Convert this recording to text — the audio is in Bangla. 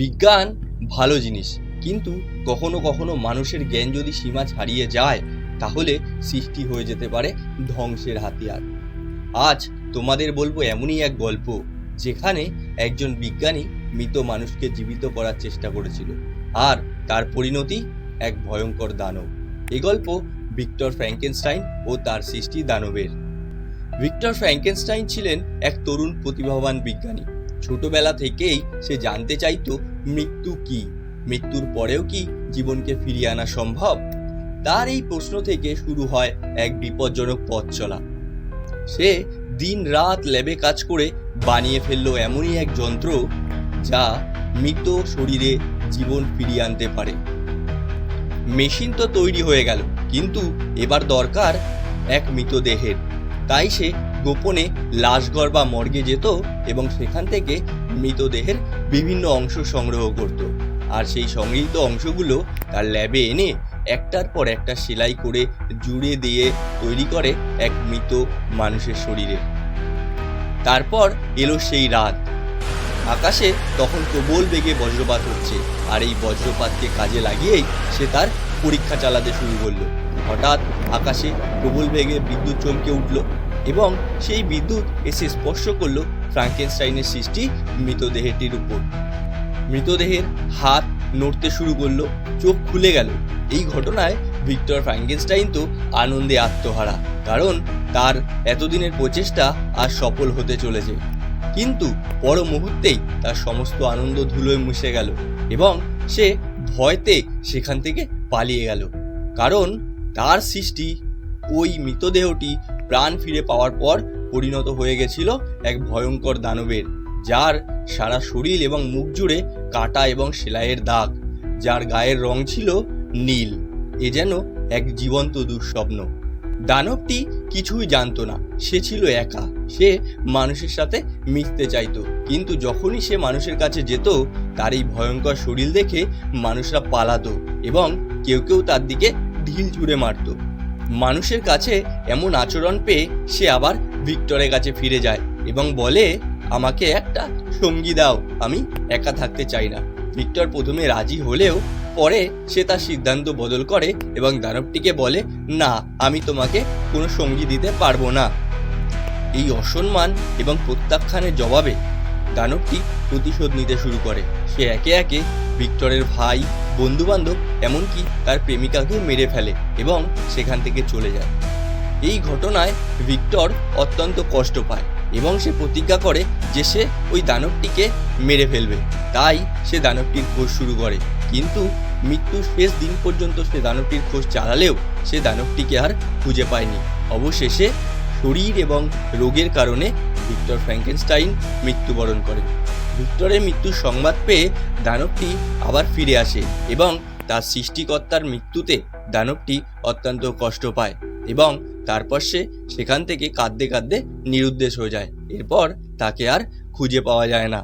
বিজ্ঞান ভালো জিনিস। কিন্তু কখনো কখনো মানুষের জ্ঞান যদি সীমা ছাড়িয়ে যায়, তাহলে সৃষ্টি হয়ে যেতে পারে ধ্বংসের হাতিয়ার। আজ তোমাদের বলব এমনই এক গল্প, যেখানে একজন বিজ্ঞানী মৃত মানুষকে জীবিত করার চেষ্টা করেছিল, আর তার পরিণতি এক ভয়ঙ্কর দানব। এ গল্প ভিক্টর ফ্র্যাঙ্কেনস্টাইন ও তার সৃষ্টি দানবের। ভিক্টর ফ্র্যাঙ্কেনস্টাইন ছিলেন এক তরুণ প্রতিভাবান বিজ্ঞানী। ছোটবেলা থেকেই সে জানতে চাইতো মৃত্যু কি? মৃত্যুর পরেও কি জীবনকে ফিরিয়ে আনা সম্ভব? তার এই প্রশ্ন থেকে শুরু হয় এক বিপজ্জনক পথ চলা। সে দিন রাত ল্যাবে কাজ করে বানিয়ে ফেলল এমনই এক যন্ত্র যা মৃত শরীরে জীবন ফিরিয়ে আনতে পারে। মেশিন তো তৈরি হয়ে গেল, কিন্তু এবার দরকার এক মৃতদেহের তাই সে গোপনে লাশঘর বা মর্গে যেত এবং সেখান থেকে মৃতদেহের বিভিন্ন অংশ সংগ্রহ করত। আর সেই সংগৃহীত অংশগুলো তার ল্যাবে এনে একটার পর একটা সেলাই করে জুড়ে দিয়ে তৈরি করে এক মৃত মানুষের শরীরে। তারপর এলো সেই রাত। আকাশে তখন প্রবল বেগে বজ্রপাত হচ্ছে, আর এই বজ্রপাতকে কাজে লাগিয়েই সে তার পরীক্ষা চালাতে শুরু করল। হঠাৎ আকাশে প্রবল বেগে বিদ্যুৎ চমকে উঠল। এবং সেই বিদ্যুৎ এসে স্পর্শ করল ফ্রাঙ্কেনস্টাইনের সৃষ্টি মৃতদেহটির উপর। মৃতদেহের হাত নড়তে শুরু করল, চোখ খুলে গেল। এই ঘটনায় ভিক্টর ফ্রাঙ্কেনস্টাইন তো আনন্দে আত্মহারা, কারণ তার এতদিনের প্রচেষ্টা আর সফল হতে চলেছে। কিন্তু পর মুহূর্তেই তার সমস্ত আনন্দ ধুলোয় মুছে গেল এবং সে ভয়তে সেখান থেকে পালিয়ে গেল। কারণ তার সৃষ্টি ওই মৃতদেহটি প্রাণ ফিরে পাওয়ার পর পরিণত হয়ে গেছিল এক ভয়ঙ্কর দানবের, যার সারা শরীর এবং মুখ জুড়ে কাটা এবং সেলাইয়ের দাগ, যার গায়ের রং ছিল নীল। এ যেন এক জীবন্ত দুঃস্বপ্ন। দানবটি কিছুই জানতো না, সে ছিল একা। সে মানুষের সাথে মিশতে চাইতো, কিন্তু যখনই সে মানুষের কাছে যেত, তার এই ভয়ঙ্কর শরীর দেখে মানুষরা পালাতো এবং কেউ কেউ তার দিকে ঢিল ছুঁড়ে মারত। মানুষের কাছে এমন আচরণ পেয়ে সে আবার ভিক্টরের কাছে ফিরে যায় এবং বলে, আমাকে একটা সঙ্গী দাও, আমি একা থাকতে চাই না। ভিক্টর প্রথমে রাজি হলেও পরে সে তার সিদ্ধান্ত বদল করে এবং দানবটিকে বলে, না, আমি তোমাকে কোনো সঙ্গী দিতে পারব না। এই অসম্মান এবং প্রত্যাখ্যানের জবাবে দানবটি প্রতিশোধ নিতে শুরু করে। সে একে একে ভিক্টরের ভাই বন্ধু বান্ধব এমনকি তার প্রেমিকাকে মেরে ফেলে এবং সেখান থেকে চলে যায়। এই ঘটনায় ভিক্টর অত্যন্ত কষ্ট পায় এবং সে প্রতিজ্ঞা করে যে সে ওই দানবটিকে মেরে ফেলবে। তাই সে দানবটির খোঁজ শুরু করে। কিন্তু মৃত্যুর শেষ দিন পর্যন্ত সে দানবটির খোঁজ চালালেও সে দানবটিকে আর খুঁজে পায়নি। অবশেষে শরীর এবং রোগের কারণে ভিক্টর ফ্র্যাঙ্কেনস্টাইন মৃত্যুবরণ করে। ভিক্টরের মৃত্যুর সংবাদ পেয়ে দানবটি আবার ফিরে আসে এবং তার সৃষ্টিকর্তার মৃত্যুতে দানবটি অত্যন্ত কষ্ট পায় এবং তারপর সে সেখান থেকে কাঁদতে কাঁদতে নিরুদ্দেশ হয়ে যায়। এরপর তাকে আর খুঁজে পাওয়া যায় না।